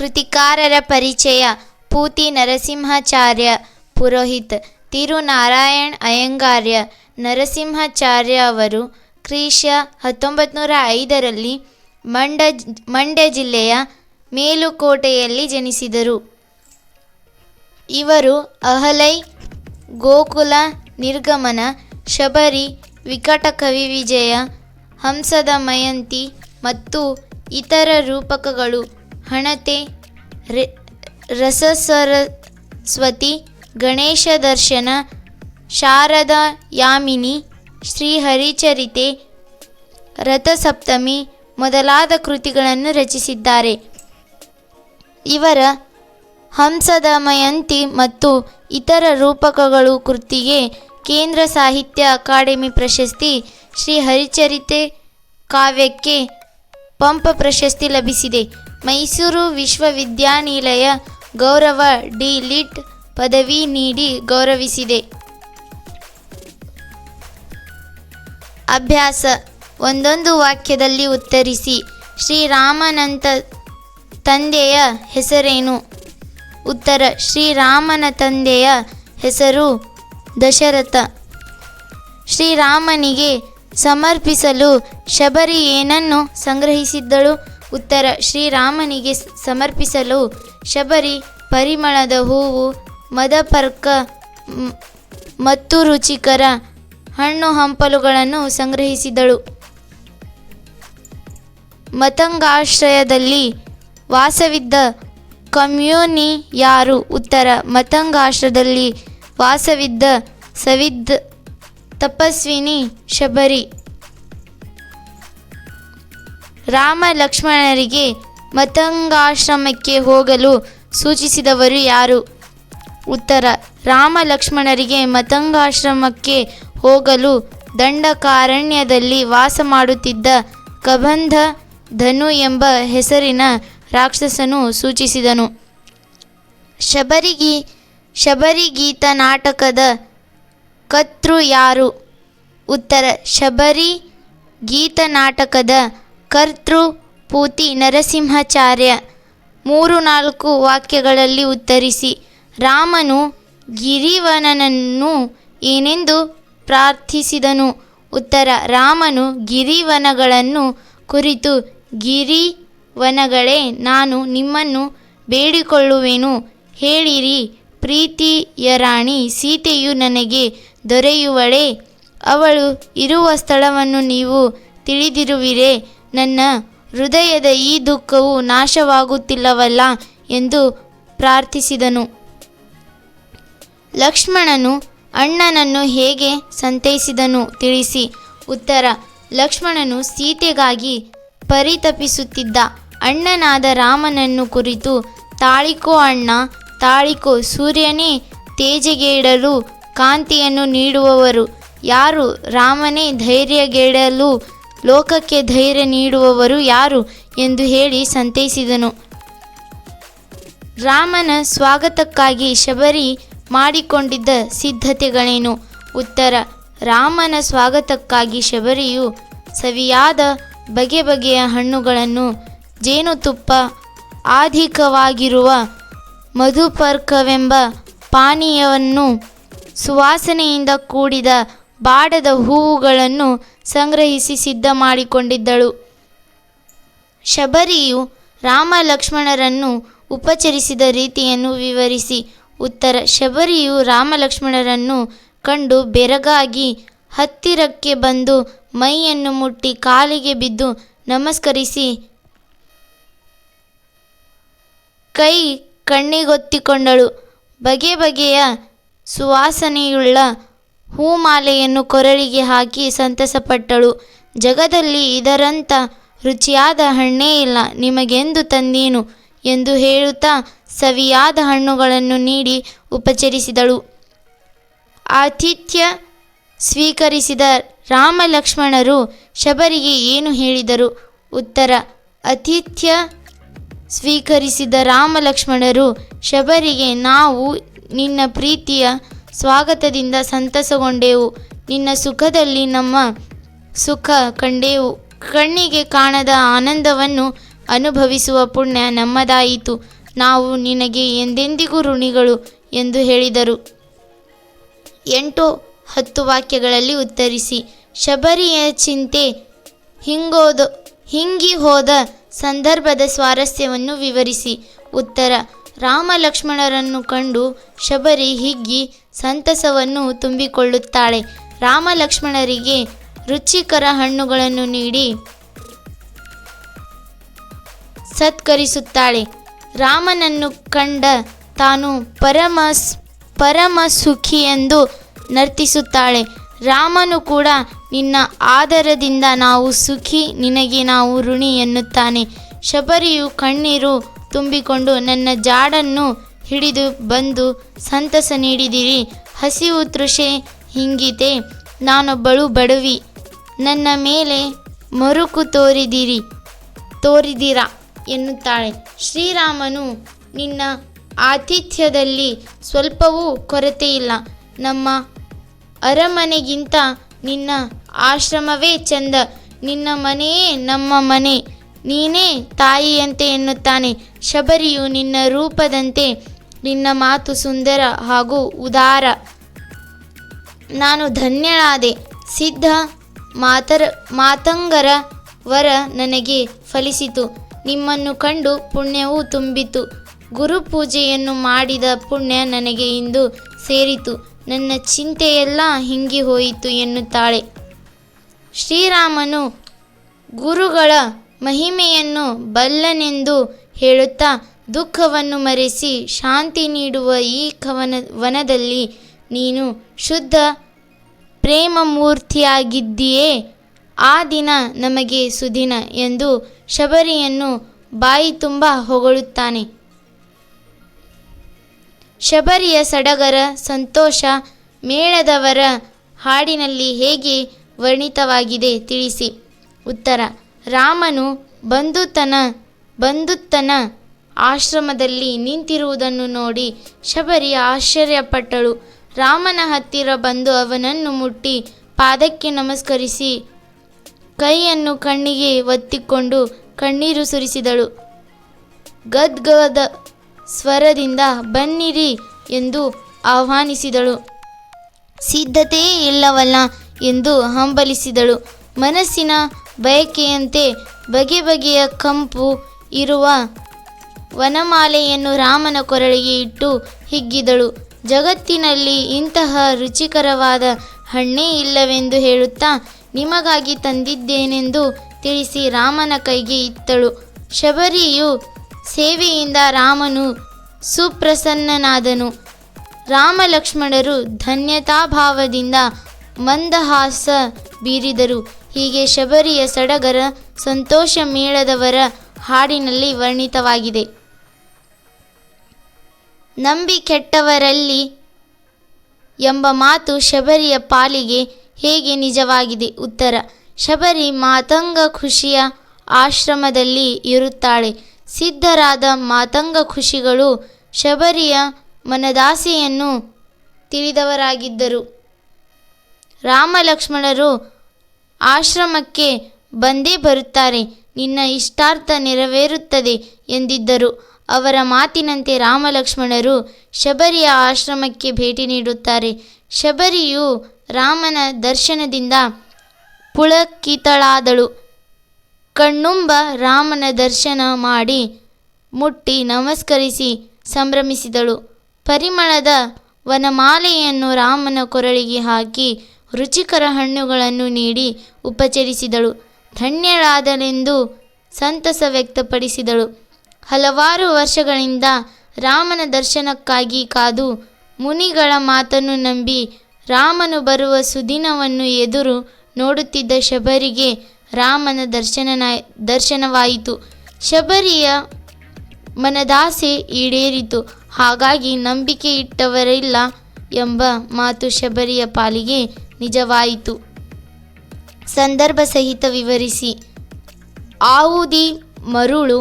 ಕೃತಿಕಾರರ ಪರಿಚಯ, ಪೂತಿ ನರಸಿಂಹಾಚಾರ್ಯ, ಪುರೋಹಿತ್ ತಿರುನಾರಾಯಣ್ ಅಯ್ಯಂಗಾರ್ಯ, ನರಸಿಂಹಾಚಾರ್ಯ ಅವರು ಕ್ರೀಶ ಹತ್ತೊಂಬತ್ತು ನೂರ ಐದರಲ್ಲಿ ಮಂಡ ಮಂಡ್ಯ ಜಿಲ್ಲೆಯ ಮೇಲುಕೋಟೆಯಲ್ಲಿ ಜನಿಸಿದರು. ಇವರು ಅಹಲೈ, ಗೋಕುಲ, ನಿರ್ಗಮನ, ಶಬರಿ, ವಿಕಟ ಕವಿ ವಿಜಯ, ಹಂಸದ ಮಯಂತಿ ಮತ್ತು ಇತರ ರೂಪಕಗಳು. ಹಣತೆ ರಸಸರಸ್ವತಿ ಗಣೇಶ ದರ್ಶನ ಶಾರದ ಯಾಮಿನಿ ಶ್ರೀಹರಿಚರಿತೆ, ರಥಸಪ್ತಮಿ ಮೊದಲಾದ ಕೃತಿಗಳನ್ನು ರಚಿಸಿದ್ದಾರೆ. ಇವರ ಹಂಸದ ಮಯಂತಿ ಮತ್ತು ಇತರ ರೂಪಕಗಳು ಕೃತಿಗೆ ಕೇಂದ್ರ ಸಾಹಿತ್ಯ ಅಕಾಡೆಮಿ ಪ್ರಶಸ್ತಿ ಶ್ರೀ ಹರಿಚರಿತೆ ಕಾವ್ಯಕ್ಕೆ ಪಂಪ ಪ್ರಶಸ್ತಿ ಲಭಿಸಿದೆ. ಮೈಸೂರು ವಿಶ್ವವಿದ್ಯಾನಿಲಯ ಗೌರವ ಡಿ. ಲಿಟ್. ಪದವಿ ನೀಡಿ ಗೌರವಿಸಿದೆ. ಅಭ್ಯಾಸ. ಒಂದೊಂದು ವಾಕ್ಯದಲ್ಲಿ ಉತ್ತರಿಸಿ. ಶ್ರೀರಾಮನಂತ ತಂದೆಯ ಹೆಸರೇನು? ಉತ್ತರ ಶ್ರೀರಾಮನ ತಂದೆಯ ಹೆಸರು ದಶರಥ. ಶ್ರೀರಾಮನಿಗೆ ಸಮರ್ಪಿಸಲು ಶಬರಿ ಏನನ್ನು ಸಂಗ್ರಹಿಸಿದ್ದಳು? ಉತ್ತರ, ಶ್ರೀರಾಮನಿಗೆ ಸಮರ್ಪಿಸಲು ಶಬರಿ ಪರಿಮಳದ ಹೂವು, ಮದಪರ್ಕ ಮತ್ತು ರುಚಿಕರ ಹಣ್ಣು ಹಂಪಲುಗಳನ್ನು ಸಂಗ್ರಹಿಸಿದಳು. ಮತಂಗಾಶ್ರಯದಲ್ಲಿ ವಾಸವಿದ್ದ ಕಮ್ಯೂನಿ ಯಾರು? ಉತ್ತರ ಮತಂಗಾಶ್ರದಲ್ಲಿ ವಾಸವಿದ್ದ ಸವಿದ್, ತಪಸ್ವಿನಿ ಶಬರಿ. ರಾಮ ಲಕ್ಷ್ಮಣರಿಗೆ ಮತಂಗಾಶ್ರಮಕ್ಕೆ ಹೋಗಲು ಸೂಚಿಸಿದವರು ಯಾರು? ಉತ್ತರ, ರಾಮ ಲಕ್ಷ್ಮಣರಿಗೆ ಮತಂಗಾಶ್ರಮಕ್ಕೆ ಹೋಗಲು ದಂಡಕಾರಣ್ಯದಲ್ಲಿ ವಾಸ ಮಾಡುತ್ತಿದ್ದ ಕಬಂಧ ಧನು ಎಂಬ ಹೆಸರಿನ ರಾಕ್ಷಸನು ಸೂಚಿಸಿದನು. ಶಬರಿಗಿ, ಶಬರಿಗೀತ ನಾಟಕದ ಕರ್ತೃ ಯಾರು? ಉತ್ತರ, ಶಬರಿ ಗೀತ ನಾಟಕದ ಕರ್ತೃ ಪೂತಿ ನರಸಿಂಹಾಚಾರ್ಯ ಮೂರು ನಾಲ್ಕು ವಾಕ್ಯಗಳಲ್ಲಿ ಉತ್ತರಿಸಿ, ರಾಮನು ಗಿರಿವನನನ್ನು ಏನೆಂದು ಪ್ರಾರ್ಥಿಸಿದನು? ಉತ್ತರ, ರಾಮನು ಗಿರಿವನಗಳನ್ನು ಕುರಿತು, ಗಿರಿವನಗಳೇ, ನಾನು ನಿಮ್ಮನ್ನು ಬೇಡಿಕೊಳ್ಳುವೆನು. ಹೇಳಿರಿ ಪ್ರೀತಿಯ ರಾಣಿ ಸೀತೆಯು ನನಗೆ ದೊರೆಯುವಳೆ, ಅವಳು ಇರುವ ಸ್ಥಳವನ್ನು ನೀವು ತಿಳಿದಿರುವಿರೇ. ನನ್ನ ಹೃದಯದ ಈ ದುಃಖವು ನಾಶವಾಗುತ್ತಿಲ್ಲವಲ್ಲ ಎಂದು ಪ್ರಾರ್ಥಿಸಿದನು. ಲಕ್ಷ್ಮಣನು ಅಣ್ಣನನ್ನು ಹೇಗೆ ಸಂತೈಸಿದನು ತಿಳಿಸಿ. ಉತ್ತರ, ಲಕ್ಷ್ಮಣನು ಸೀತೆಗಾಗಿ ಪರಿತಪಿಸುತ್ತಿದ್ದ ಅಣ್ಣನಾದ ರಾಮನನ್ನು ಕುರಿತು, ತಾಳಿಕೋ ಅಣ್ಣ, ತಾಳಿಕೋ ಸೂರ್ಯನೇ, ತೇಜಗೇಡಲು ಕಾಂತಿಯನ್ನು ನೀಡುವವರು. ಯಾರು ರಾಮನೇ ಧೈರ್ಯಗೆಡಲು ಲೋಕಕ್ಕೆ ಧೈರ್ಯ ನೀಡುವವರು ಯಾರು ಎಂದು ಹೇಳಿ ಸಂತೈಸಿದನು. ರಾಮನ ಸ್ವಾಗತಕ್ಕಾಗಿ ಶಬರಿ ಮಾಡಿಕೊಂಡಿದ್ದ ಸಿದ್ಧತೆಗಳೇನು? ಉತ್ತರ, ರಾಮನ ಸ್ವಾಗತಕ್ಕಾಗಿ ಶಬರಿಯು ಸವಿಯಾದ ಬಗೆ ಬಗೆಯ ಹಣ್ಣುಗಳನ್ನು, ಜೇನುತುಪ್ಪ ಅಧಿಕವಾಗಿರುವ ಮಧುಪರ್ಕವೆಂಬ ಪಾನೀಯವನ್ನು ಸುವಾಸನೆಯಿಂದ ಕೂಡಿದ ಬಾಡದ ಹೂವುಗಳನ್ನು ಸಂಗ್ರಹಿಸಿ ಸಿದ್ಧ ಮಾಡಿಕೊಂಡಿದ್ದಳು. ಶಬರಿಯು ರಾಮ ಲಕ್ಷ್ಮಣರನ್ನು ಉಪಚರಿಸಿದ ರೀತಿಯನ್ನು ವಿವರಿಸಿ. ಉತ್ತರ, ಶಬರಿಯು ರಾಮ ಲಕ್ಷ್ಮಣರನ್ನು ಕಂಡು ಬೆರಗಾಗಿ ಹತ್ತಿರಕ್ಕೆ ಬಂದು ಮೈಯನ್ನು ಮುಟ್ಟಿ ಕಾಲಿಗೆ ಬಿದ್ದು ನಮಸ್ಕರಿಸಿ, ಕೈ ಕಣ್ಣಿಗೊತ್ತಿಕೊಂಡಳು. ಬಗೆ ಬಗೆಯ ಸುವಾಸನೆಯುಳ್ಳ ಹೂಮಾಲೆಯನ್ನು ಕೊರಳಿಗೆ ಹಾಕಿ ಸಂತಸಪಟ್ಟಳು. ಜಗದಲ್ಲಿ ಇದರಂಥ ರುಚಿಯಾದ ಹಣ್ಣೇ ಇಲ್ಲ. ನಿಮಗೆಂದು ತಂದೀನು? ಎಂದು ಹೇಳುತ್ತಾ ಸವಿಯಾದ ಹಣ್ಣುಗಳನ್ನು ನೀಡಿ ಉಪಚರಿಸಿದಳು. ಆತಿಥ್ಯ ಸ್ವೀಕರಿಸಿದ ರಾಮ ಲಕ್ಷ್ಮಣರು ಶಬರಿಗೆ ಏನು ಹೇಳಿದರು? ಉತ್ತರ, ಆತಿಥ್ಯ ಸ್ವೀಕರಿಸಿದ ರಾಮ ಲಕ್ಷ್ಮಣರು ಶಬರಿಗೆ, ನಾವು ನಿನ್ನ ಪ್ರೀತಿಯ ಸ್ವಾಗತದಿಂದ ಸಂತಸಗೊಂಡೆವು. ನಿನ್ನ ಸುಖದಲ್ಲಿ ನಮ್ಮ ಸುಖ ಕಂಡೆವು. ಕಣ್ಣಿಗೆ ಕಾಣದ ಆನಂದವನ್ನು ಅನುಭವಿಸುವ ಪುಣ್ಯ ನಮ್ಮದಾಯಿತು. ನಾವು ನಿನಗೆ ಎಂದೆಂದಿಗೂ ಋಣಿಗಳು ಎಂದು ಹೇಳಿದರು. ಎಂಟು ಹತ್ತು ವಾಕ್ಯಗಳಲ್ಲಿ ಉತ್ತರಿಸಿ, ಶಬರಿಯ ಚಿಂತೆ ಹಿಂಗೋದು ಹಿಂಗಿ ಹೋದ ಸಂದರ್ಭದ ಸ್ವಾರಸ್ಯವನ್ನು ವಿವರಿಸಿ. ಉತ್ತರ ರಾಮ ಲಕ್ಷ್ಮಣರನ್ನು ಕಂಡು ಶಬರಿ ಹಿಗ್ಗಿ ಸಂತಸವನ್ನು ತುಂಬಿಕೊಳ್ಳುತ್ತಾಳೆ. ರಾಮ ಲಕ್ಷ್ಮಣರಿಗೆ ರುಚಿಕರ ಹಣ್ಣುಗಳನ್ನು ನೀಡಿ ಸತ್ಕರಿಸುತ್ತಾಳೆ. ರಾಮನನ್ನು ಕಂಡ ತಾನು ಪರಮ ಪರಮ ಸುಖಿ ಎಂದು ನರ್ತಿಸುತ್ತಾಳೆ. ರಾಮನು ಕೂಡ ನಿನ್ನ ಆದರದಿಂದ ನಾವು ಸುಖಿ, ನಿನಗೆ ನಾವು ಋಣಿ ಎನ್ನುತ್ತಾನೆ. ಶಬರಿಯು ಕಣ್ಣೀರು ತುಂಬಿಕೊಂಡು ನನ್ನ ಜಾಡನ್ನು ಹಿಡಿದು ಬಂದು ಸಂತಸ ನೀಡಿದಿರಿ. ಹಸಿವು ತೃಷೆ ಹಿಂಗಿತೆ ನಾನೊಬ್ಬಳು ಬಡವಿ. ನನ್ನ ಮೇಲೆ ಮರುಕು ತೋರಿದಿರಿ, ತೋರಿದಿರ ಎನ್ನುತ್ತಾಳೆ. ಶ್ರೀರಾಮನು ನಿನ್ನ ಆತಿಥ್ಯದಲ್ಲಿ ಸ್ವಲ್ಪವೂ ಕೊರತೆಯಿಲ್ಲ ನಮ್ಮ ಅರಮನೆಗಿಂತ ನಿನ್ನ ಆಶ್ರಮವೇ ಚಂದ. ನಿನ್ನ ಮನೆಯೇ ನಮ್ಮ ಮನೆ. ನೀನೇ ತಾಯಿಯಂತೆ ಎನ್ನುತ್ತಾನೆ. ಶಬರಿಯು ನಿನ್ನ ರೂಪದಂತೆ, ನಿನ್ನ ಮಾತು ಸುಂದರ ಹಾಗೂ ಉದಾರ. ನಾನು ಧನ್ಯಳಾದೆ. ಸಿದ್ಧ ಮಾತರ, ಮಾತಂಗರ ವರ ನನಗೆ ಫಲಿಸಿತು. ನಿಮ್ಮನ್ನು ಕಂಡು ಪುಣ್ಯವು ತುಂಬಿತು. ಗುರುಪೂಜೆಯನ್ನು ಮಾಡಿದ ಪುಣ್ಯ ನನಗೆ ಇಂದು ಸೇರಿತು. ನನ್ನ ಚಿಂತೆಯೆಲ್ಲ ಹಿಂಗಿ ಹೋಯಿತು ಎನ್ನುತ್ತಾಳೆ. ಶ್ರೀರಾಮನು ಗುರುಗಳ ಮಹಿಮೆಯನ್ನು ಬಲ್ಲನೆಂದು ಹೇಳುತ್ತಾ ದುಃಖವನ್ನು ಮರೆಸಿ ಶಾಂತಿ ನೀಡುವ ಈ ಕವನ, ವನದಲ್ಲಿ ನೀನು ಶುದ್ಧ ಪ್ರೇಮ ಮೂರ್ತಿಯಾಗಿದ್ದೀಯೇ ಆ ದಿನ ನಮಗೆ ಸುದಿನ ಎಂದು ಶಬರಿಯನ್ನು ಬಾಯಿ ತುಂಬ ಹೊಗಳುತ್ತಾನೆ. ಶಬರಿಯ ಸಡಗರ, ಸಂತೋಷ ಮೇಳದವರ ಹಾಡಿನಲ್ಲಿ ಹೇಗೆ ವರ್ಣಿತವಾಗಿದೆ ತಿಳಿಸಿ. ಉತ್ತರ ರಾಮನು ಬಂಧುತನ ಬಂಧುತನ ಆಶ್ರಮದಲ್ಲಿ ನಿಂತಿರುವುದನ್ನು ನೋಡಿ ಶಬರಿ ಆಶ್ಚರ್ಯಪಟ್ಟಳು. ರಾಮನ ಹತ್ತಿರ ಬಂದು ಅವನನ್ನು ಮುಟ್ಟಿ ಪಾದಕ್ಕೆ ನಮಸ್ಕರಿಸಿ ಕೈಯನ್ನು ಕಣ್ಣಿಗೆ ಒತ್ತಿಕೊಂಡು ಕಣ್ಣೀರು ಸುರಿಸಿದಳು. ಗದ್ಗದ ಸ್ವರದಿಂದ ಬನ್ನಿರಿ ಎಂದು ಆಹ್ವಾನಿಸಿದಳು. ಸಿದ್ಧತೆಯೇ ಇಲ್ಲವಲ್ಲ ಎಂದು ಹಂಬಲಿಸಿದಳು. ಮನಸ್ಸಿನ ಬಯಕೆಯಂತೆ ಬಗೆ ಬಗೆಯ ಕಂಪು ಇರುವ ವನಮಾಲೆಯನ್ನು ರಾಮನ ಕೊರಳಿಗೆ ಇಟ್ಟು ಹಿಗ್ಗಿದಳು. ಜಗತ್ತಿನಲ್ಲಿ ಇಂತಹ ರುಚಿಕರವಾದ ಹಣ್ಣೇ ಇಲ್ಲವೆಂದು ಹೇಳುತ್ತಾ ನಿಮಗಾಗಿ ತಂದಿದ್ದೇನೆಂದು ತಿಳಿಸಿ ರಾಮನ ಕೈಗೆ ಇತ್ತಳು. ಶಬರಿಯು ಸೇವೆಯಿಂದ ರಾಮನು ಸುಪ್ರಸನ್ನನಾದನು. ರಾಮ ಲಕ್ಷ್ಮಣರು ಧನ್ಯತಾಭಾವದಿಂದ ಮಂದಹಾಸ ಬೀರಿದರು. ಹೀಗೆ ಶಬರಿಯ ಸಡಗರ ಸಂತೋಷ ಮೇಳದವರ ಹಾಡಿನಲ್ಲಿ ವರ್ಣಿತವಾಗಿದೆ. ನಂಬಿ ಕೆಟ್ಟವರಲ್ಲಿ ಎಂಬ ಮಾತು ಶಬರಿಯ ಪಾಲಿಗೆ ಹೇಗೆ ನಿಜವಾಗಿದೆ? ಉತ್ತರ, ಶಬರಿ ಮಾತಂಗ ಖುಷಿಯ ಆಶ್ರಮದಲ್ಲಿ ಇರುತ್ತಾಳೆ. ಸಿದ್ಧರಾದ ಮಾತಂಗ ಖುಷಿಗಳು ಶಬರಿಯ ಮನದಾಸೆಯನ್ನು ತಿಳಿದವರಾಗಿದ್ದರು. ರಾಮ ಲಕ್ಷ್ಮಣರು ಆಶ್ರಮಕ್ಕೆ ಬಂದೇ ಬರುತ್ತಾರೆ. ನಿನ್ನ ಇಷ್ಟಾರ್ಥ ನೆರವೇರುತ್ತದೆ ಎಂದಿದ್ದರು. ಅವರ ಮಾತಿನಂತೆ ರಾಮಲಕ್ಷ್ಮಣರು ಶಬರಿಯ ಆಶ್ರಮಕ್ಕೆ ಭೇಟಿ ನೀಡುತ್ತಾರೆ. ಶಬರಿಯು ರಾಮನ ದರ್ಶನದಿಂದ ಪುಳಕಿತಳಾದಳು. ಕಣ್ಣುಂಬ ರಾಮನ ದರ್ಶನ ಮಾಡಿ ಮುಟ್ಟಿ ನಮಸ್ಕರಿಸಿ ಸಂಭ್ರಮಿಸಿದಳು. ಪರಿಮಳದ ವನಮಾಲೆಯನ್ನು ರಾಮನ ಕೊರಳಿಗೆ ಹಾಕಿ ರುಚಿಕರ ಹಣ್ಣುಗಳನ್ನು ನೀಡಿ ಉಪಚರಿಸಿದಳು. ಧನ್ಯಳಾದಳೆಂದು ಸಂತಸ ವ್ಯಕ್ತಪಡಿಸಿದಳು. ಹಲವಾರು ವರ್ಷಗಳಿಂದ ರಾಮನ ದರ್ಶನಕ್ಕಾಗಿ ಕಾದು ಮುನಿಗಳ ಮಾತನ್ನು ನಂಬಿ ರಾಮನು ಬರುವ ಸುದಿನವನ್ನು ಎದುರು ನೋಡುತ್ತಿದ್ದ ಶಬರಿಗೆ ರಾಮನ ದರ್ಶನ ದರ್ಶನವಾಯಿತು. ಶಬರಿಯ ಮನದಾಸೆ ಈಡೇರಿತು. ಹಾಗಾಗಿ ನಂಬಿಕೆ ಇಟ್ಟವರಿಲ್ಲ ಎಂಬ ಮಾತು ಶಬರಿಯ ಪಾಲಿಗೆ ನಿಜವಾಯಿತು. ಸಂದರ್ಭ ಸಹಿತ ವಿವರಿಸಿ. ಆವುದಿ ಮರುಳು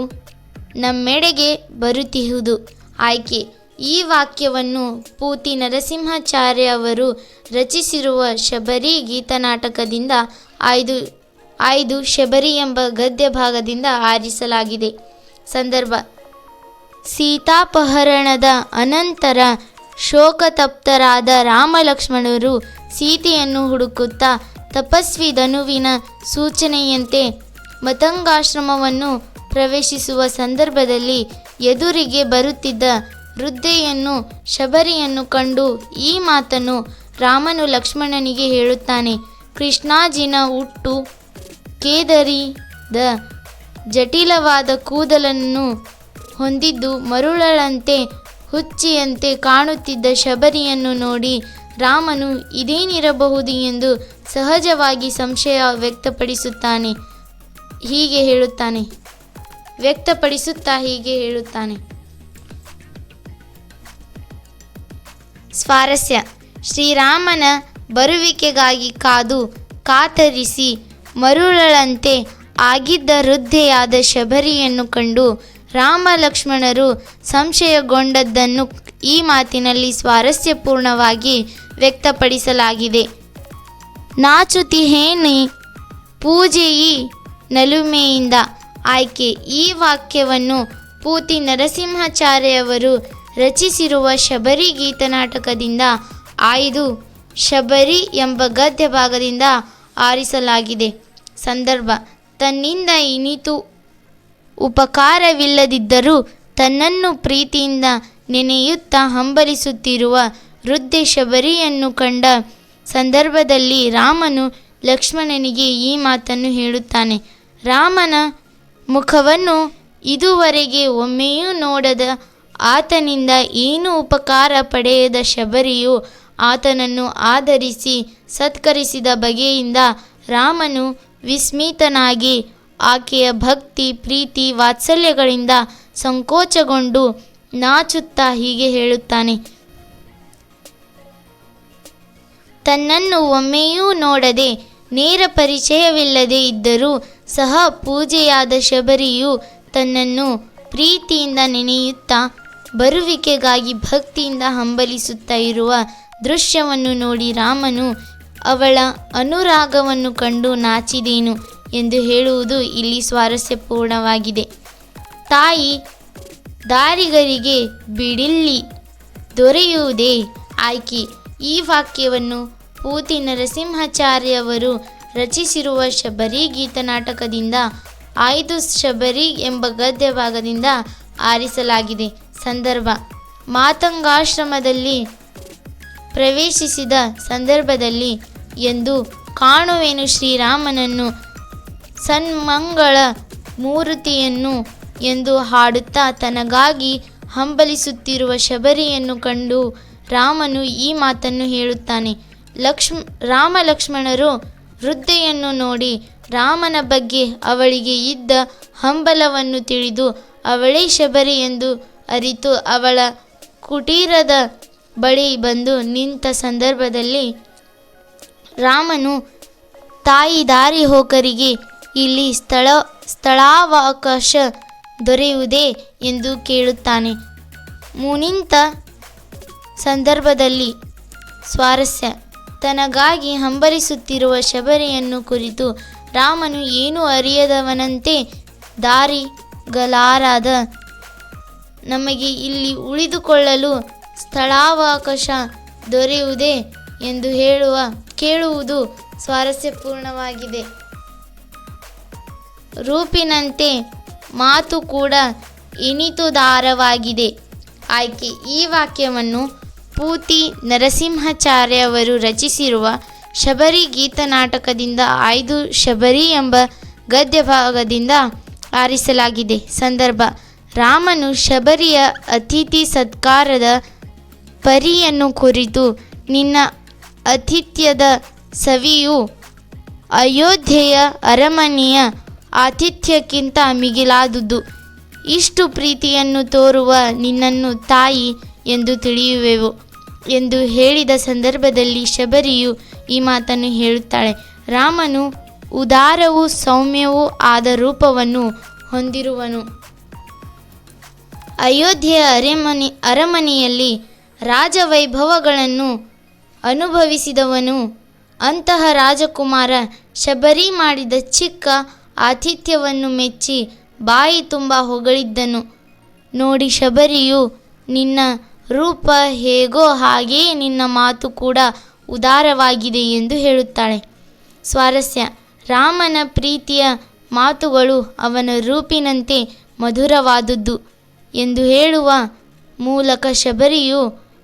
ನಮ್ಮೆಡೆಗೆ ಬರುತ್ತಿಹುದು. ಆಯ್ಕೆ, ಈ ವಾಕ್ಯವನ್ನು ಪೂತಿ ನರಸಿಂಹಾಚಾರ್ಯ ಅವರು ರಚಿಸಿರುವ ಶಬರಿ ಗೀತನಾಟಕದಿಂದ ಆಯ್ದು ಆಯ್ದು ಶಬರಿ ಎಂಬ ಗದ್ಯ ಭಾಗದಿಂದ ಆರಿಸಲಾಗಿದೆ. ಸಂದರ್ಭ, ಸೀತಾಪಹರಣದ ಅನಂತರ ಶೋಕತಪ್ತರಾದ ರಾಮಲಕ್ಷ್ಮಣರು ಸೀತೆಯನ್ನು ಹುಡುಕುತ್ತಾ ತಪಸ್ವಿ ಧನುವಿನ ಸೂಚನೆಯಂತೆ ಮತಂಗಾಶ್ರಮವನ್ನು ಪ್ರವೇಶಿಸುವ ಸಂದರ್ಭದಲ್ಲಿ ಎದುರಿಗೆ ಬರುತ್ತಿದ್ದ ವೃದ್ಧೆಯನ್ನು ಶಬರಿಯನ್ನು ಕಂಡು ಈ ಮಾತನ್ನು ರಾಮನು ಲಕ್ಷ್ಮಣನಿಗೆ ಹೇಳುತ್ತಾನೆ, ಕೃಷ್ಣಾಜಿನ ಹುಟ್ಟು ಕೇದರಿದ ಜಟಿಲವಾದ ಕೂದಲನ್ನು ಹೊಂದಿದ್ದು ಮರುಳಳಂತೆ ಹುಚ್ಚಿಯಂತೆ ಕಾಣುತ್ತಿದ್ದ ಶಬರಿಯನ್ನು ನೋಡಿ ರಾಮನು ಇದೇನಿರಬಹುದು ಎಂದು ಸಹಜವಾಗಿ ಸಂಶಯ ವ್ಯಕ್ತಪಡಿಸುತ್ತಾನೆ. ಹೀಗೆ ಹೇಳುತ್ತಾನೆ. ವ್ಯಕ್ತಪಡಿಸುತ್ತಾ ಹೀಗೆ ಹೇಳುತ್ತಾನೆ. ಸ್ವಾರಸ್ಯ. ಶ್ರೀರಾಮನ ಬರುವಿಕೆಗಾಗಿ ಕಾದು ಕಾತರಿಸಿ ಮರುಳಳಂತೆ ಆಗಿದ್ದ ವೃದ್ಧೆಯಾದ ಶಬರಿಯನ್ನು ಕಂಡು ರಾಮ ಲಕ್ಷ್ಮಣರು ಸಂಶಯಗೊಂಡದ್ದನ್ನು ಈ ಮಾತಿನಲ್ಲಿ ಸ್ವಾರಸ್ಯಪೂರ್ಣವಾಗಿ ವ್ಯಕ್ತಪಡಿಸಲಾಗಿದೆ. ನಾಚುತಿಹೇನೆ ಪೂಜೆಯಿ ನಲುಮೆಯಿಂದ ಆಯ್ಕೆ. ಈ ವಾಕ್ಯವನ್ನು ಪೂತಿ ನರಸಿಂಹಾಚಾರ್ಯವರು ರಚಿಸಿರುವ ಶಬರಿ ಗೀತನಾಟಕದಿಂದ ಆಯ್ದು ಶಬರಿ ಎಂಬ ಗದ್ಯ ಭಾಗದಿಂದ ಆರಿಸಲಾಗಿದೆ. ಸಂದರ್ಭ, ತನ್ನಿಂದ ಇನಿತು ಉಪಕಾರವಿಲ್ಲದಿದ್ದರೂ ತನ್ನನ್ನು ಪ್ರೀತಿಯಿಂದ ನೆನೆಯುತ್ತಾ ಹಂಬಲಿಸುತ್ತಿರುವ ವೃದ್ಧೆ ಶಬರಿಯನ್ನು ಕಂಡ ಸಂದರ್ಭದಲ್ಲಿ ರಾಮನು ಲಕ್ಷ್ಮಣನಿಗೆ ಈ ಮಾತನ್ನು ಹೇಳುತ್ತಾನೆ. ರಾಮನ ಮುಖವನ್ನು ಇದುವರೆಗೆ ಒಮ್ಮೆಯೂ ನೋಡದ ಆತನಿಂದ ಏನು ಉಪಕಾರ ಪಡೆಯದ ಶಬರಿಯು ಆತನನ್ನು ಆಧರಿಸಿ ಸತ್ಕರಿಸಿದ ಬಗೆಯಿಂದ ರಾಮನು ವಿಸ್ಮಿತನಾಗಿ ಆಕೆಯ ಭಕ್ತಿ, ಪ್ರೀತಿ, ವಾತ್ಸಲ್ಯಗಳಿಂದ ಸಂಕೋಚಗೊಂಡು ನಾಚುತ್ತಾ ಹೀಗೆ ಹೇಳುತ್ತಾನೆ. ತನ್ನನ್ನು ಒಮ್ಮೆಯೂ ನೋಡದೆ ನೇರ ಪರಿಚಯವಿಲ್ಲದೆ ಇದ್ದರೂ ಸಹ ಪೂಜೆಯಾದ ಶಬರಿಯು ತನ್ನನ್ನು ಪ್ರೀತಿಯಿಂದ ನೆನೆಯುತ್ತಾ ಬರುವಿಕೆಗಾಗಿ ಭಕ್ತಿಯಿಂದ ಹಂಬಲಿಸುತ್ತಾ ಇರುವ ದೃಶ್ಯವನ್ನು ನೋಡಿ ರಾಮನು ಅವಳ ಅನುರಾಗವನ್ನು ಕಂಡು ನಾಚಿದೇನು ಎಂದು ಹೇಳುವುದು ಇಲ್ಲಿ ಸ್ವಾರಸ್ಯಪೂರ್ಣವಾಗಿದೆ. ತಾಯಿ ದಾರಿಗರಿಗೆ ಬಿಡಿಲ್ಲಿ ದೊರೆಯುವುದೇ ಆಯ್ಕೆ. ಈ ವಾಕ್ಯವನ್ನು ಪೂತಿ ನರಸಿಂಹಾಚಾರ್ಯವರು ರಚಿಸಿರುವ ಶಬರಿ ಗೀತನಾಟಕದಿಂದ ಆಯ್ದು ಶಬರಿ ಎಂಬ ಗದ್ಯ ಭಾಗದಿಂದ ಆರಿಸಲಾಗಿದೆ. ಸಂದರ್ಭ. ಮಾತಂಗಾಶ್ರಮದಲ್ಲಿ ಪ್ರವೇಶಿಸಿದ ಸಂದರ್ಭದಲ್ಲಿ ಎಂದು ಕಾಣುವೆನು ಶ್ರೀರಾಮನನ್ನು ಸನ್ಮಂಗಳ ಮೂರ್ತಿಯನ್ನು ಎಂದು ಹಾಡುತ್ತಾ ತನಗಾಗಿ ಹಂಬಲಿಸುತ್ತಿರುವ ಶಬರಿಯನ್ನು ಕಂಡು ರಾಮನು ಈ ಮಾತನ್ನು ಹೇಳುತ್ತಾನೆ. ಲಕ್ಷ್ಮ, ರಾಮ ಲಕ್ಷ್ಮಣರು ವೃದ್ಧೆಯನ್ನು ನೋಡಿ ರಾಮನ ಬಗ್ಗೆ ಅವಳಿಗೆ ಇದ್ದ ಹಂಬಲವನ್ನು ತಿಳಿದು ಅವಳೇ ಶಬರಿ ಎಂದು ಅರಿತು ಅವಳ ಕುಟೀರದ ಬಳಿ ಬಂದು ನಿಂತ ಸಂದರ್ಭದಲ್ಲಿ ರಾಮನು ತಾಯಿ ದಾರಿ ಹೋಕರಿಗೆ ಇಲ್ಲಿ ಸ್ಥಳ, ಸ್ಥಳಾವಕಾಶ ದೊರೆಯುವುದೇ ಎಂದು ಕೇಳುತ್ತಾನೆ. ಮುನಿಂತ ಸಂದರ್ಭದಲ್ಲಿ ಸ್ವಾರಸ್ಯ. ತನಗಾಗಿ ಹಂಬಲಿಸುತ್ತಿರುವ ಶಬರಿಯನ್ನು ಕುರಿತು ರಾಮನು ಏನೂ ಅರಿಯದವನಂತೆ ದಾರಿಗಲಾರದ ನಮಗೆ ಇಲ್ಲಿ ಉಳಿದುಕೊಳ್ಳಲು ಸ್ಥಳಾವಕಾಶ ದೊರೆಯುವುದೇ ಎಂದು ಹೇಳುವ, ಕೇಳುವುದು ಸ್ವಾರಸ್ಯಪೂರ್ಣವಾಗಿದೆ. ರೂಪಿನಂತೆ ಮಾತು ಕೂಡ ಇನಿತುದಾರವಾಗಿದೆ. ಆಯ್ಕೆ, ಈ ವಾಕ್ಯವನ್ನು ಪೂತಿ ನರಸಿಂಹಾಚಾರ್ಯವರು ರಚಿಸಿರುವ ಶಬರಿ ಗೀತನಾಟಕದಿಂದ ಆಯ್ದು ಶಬರಿ ಎಂಬ ಗದ್ಯ ಭಾಗದಿಂದ ಆರಿಸಲಾಗಿದೆ. ಸಂದರ್ಭ, ರಾಮನು ಶಬರಿಯ ಅತಿಥಿ ಸತ್ಕಾರದ ಪರಿಯನ್ನು ಕುರಿತು ನಿನ್ನ ಅತಿಥ್ಯದ ಸವಿಯು ಅಯೋಧ್ಯೆಯ ಅರಮನೆಯ ಆತಿಥ್ಯಕ್ಕಿಂತ ಮಿಗಿಲಾದುದು. ಇಷ್ಟು ಪ್ರೀತಿಯನ್ನು ತೋರುವ ನಿನ್ನನ್ನು ತಾಯಿ ಎಂದು ತಿಳಿಯುವೆವು ಎಂದು ಹೇಳಿದ ಸಂದರ್ಭದಲ್ಲಿ ಶಬರಿಯು ಈ ಮಾತನ್ನು ಹೇಳುತ್ತಾಳೆ. ರಾಮನು ಉದಾರವೂ ಸೌಮ್ಯವೂ ಆದ ರೂಪವನ್ನು ಹೊಂದಿರುವನು. ಅಯೋಧ್ಯೆಯ ಅರೆಮನೆ, ಅರಮನೆಯಲ್ಲಿ ರಾಜವೈಭವಗಳನ್ನು ಅನುಭವಿಸಿದವನು ಅಂತಹ ರಾಜಕುಮಾರ ಶಬರಿ ಮಾಡಿದ ಚಿಕ್ಕ ಆತಿಥ್ಯವನ್ನು ಮೆಚ್ಚಿ ಬಾಯಿ ತುಂಬ ಹೊಗಳಿದ್ದನು. ನೋಡಿ ಶಬರಿಯು, ನಿನ್ನ ರೂಪ ಹೇಗೋ ಹಾಗೆಯೇ ನಿನ್ನ ಮಾತು ಕೂಡ ಉದಾರವಾಗಿದೆ ಎಂದು ಹೇಳುತ್ತಾಳೆ. ಸ್ವಾರಸ್ಯ, ರಾಮನ ಪ್ರೀತಿಯ ಮಾತುಗಳು ಅವನ ರೂಪಿನಂತೆ ಮಧುರವಾದುದು ಎಂದು ಹೇಳುವ ಮೂಲಕ ಶಬರಿಯು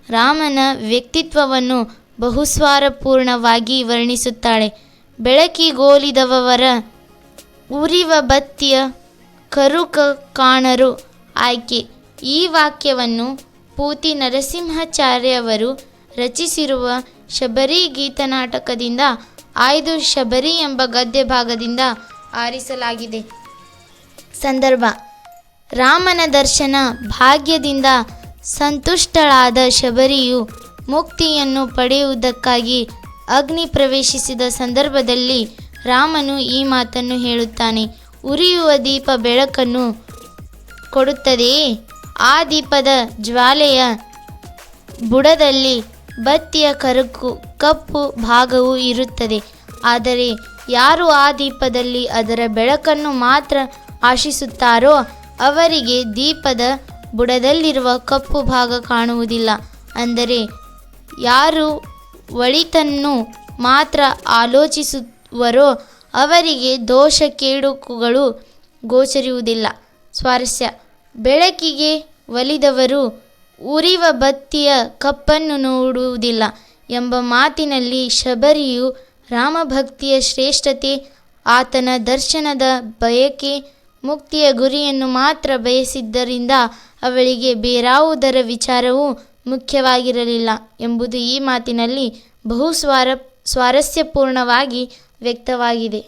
ರಾಮನ ವ್ಯಕ್ತಿತ್ವವನ್ನು ಬಹುಸ್ವಾರಪೂರ್ಣವಾಗಿ ವರ್ಣಿಸುತ್ತಾಳೆ. ಬೆಳಕಿಗೋಲಿದವರ ಉರಿವ ಬತ್ತಿಯ ಕರುಕ ಕಾಣರು ಆಯ್ಕೆ ಈ ವಾಕ್ಯವನ್ನು ಪೂತಿ ನರಸಿಂಹಾಚಾರ್ಯವರು ರಚಿಸಿರುವ ಶಬರಿ ಗೀತನಾಟಕದಿಂದ ಆಯ್ದು ಶಬರಿ ಎಂಬ ಗದ್ಯ ಭಾಗದಿಂದ ಆರಿಸಲಾಗಿದೆ. ಸಂದರ್ಭ, ರಾಮನ ದರ್ಶನ ಭಾಗ್ಯದಿಂದ ಸಂತುಷ್ಟಳಾದ ಶಬರಿಯು ಮುಕ್ತಿಯನ್ನು ಪಡೆಯುವುದಕ್ಕಾಗಿ ಅಗ್ನಿ ಪ್ರವೇಶಿಸಿದ ಸಂದರ್ಭದಲ್ಲಿ ರಾಮನು ಈ ಮಾತನ್ನು ಹೇಳುತ್ತಾನೆ, ಉರಿಯುವ ದೀಪ ಬೆಳಕನ್ನು ಕೊಡುತ್ತದೆಯೇ? ಆ ದೀಪದ ಜ್ವಾಲೆಯ ಬುಡದಲ್ಲಿ ಬತ್ತಿಯ ಕರುಕು, ಕಪ್ಪು ಭಾಗವು ಇರುತ್ತದೆ. ಆದರೆ ಯಾರು ಆ ದೀಪದಲ್ಲಿ ಅದರ ಬೆಳಕನ್ನು ಮಾತ್ರ ಆಶಿಸುತ್ತಾರೋ, ಅವರಿಗೆ ದೀಪದ ಬುಡದಲ್ಲಿರುವ ಕಪ್ಪು ಭಾಗ ಕಾಣುವುದಿಲ್ಲ. ಅಂದರೆ ಯಾರು ಒಳಿತನ್ನು ಮಾತ್ರ ಆಲೋಚಿಸುವರೋ ಅವರಿಗೆ ದೋಷ ಕೇಡುಕುಗಳು ಗೋಚರಿಯುವುದಿಲ್ಲ. ಸ್ವಾರಸ್ಯ. ಬೆಳಕಿಗೆ ಒಲಿದವರು ಉರಿವ ಬತ್ತಿಯ ಕಪ್ಪನ್ನು ನೋಡುವುದಿಲ್ಲ ಎಂಬ ಮಾತಿನಲ್ಲಿ ಶಬರಿಯು ರಾಮಭಕ್ತಿಯ ಶ್ರೇಷ್ಠತೆ, ಆತನ ದರ್ಶನದ ಬಯಕೆ, ಮುಕ್ತಿಯ ಗುರಿಯನ್ನು ಮಾತ್ರ ಬಯಸಿದ್ದರಿಂದ ಅವಳಿಗೆ ಬೇರಾವುದರ ವಿಚಾರವೂ ಮುಖ್ಯವಾಗಿರಲಿಲ್ಲ ಎಂಬುದು ಈ ಮಾತಿನಲ್ಲಿ ಬಹು ಸ್ವಾರ ಸ್ವಾರಸ್ಯಪೂರ್ಣವಾಗಿ ವ್ಯಕ್ತವಾಗಿದೆ.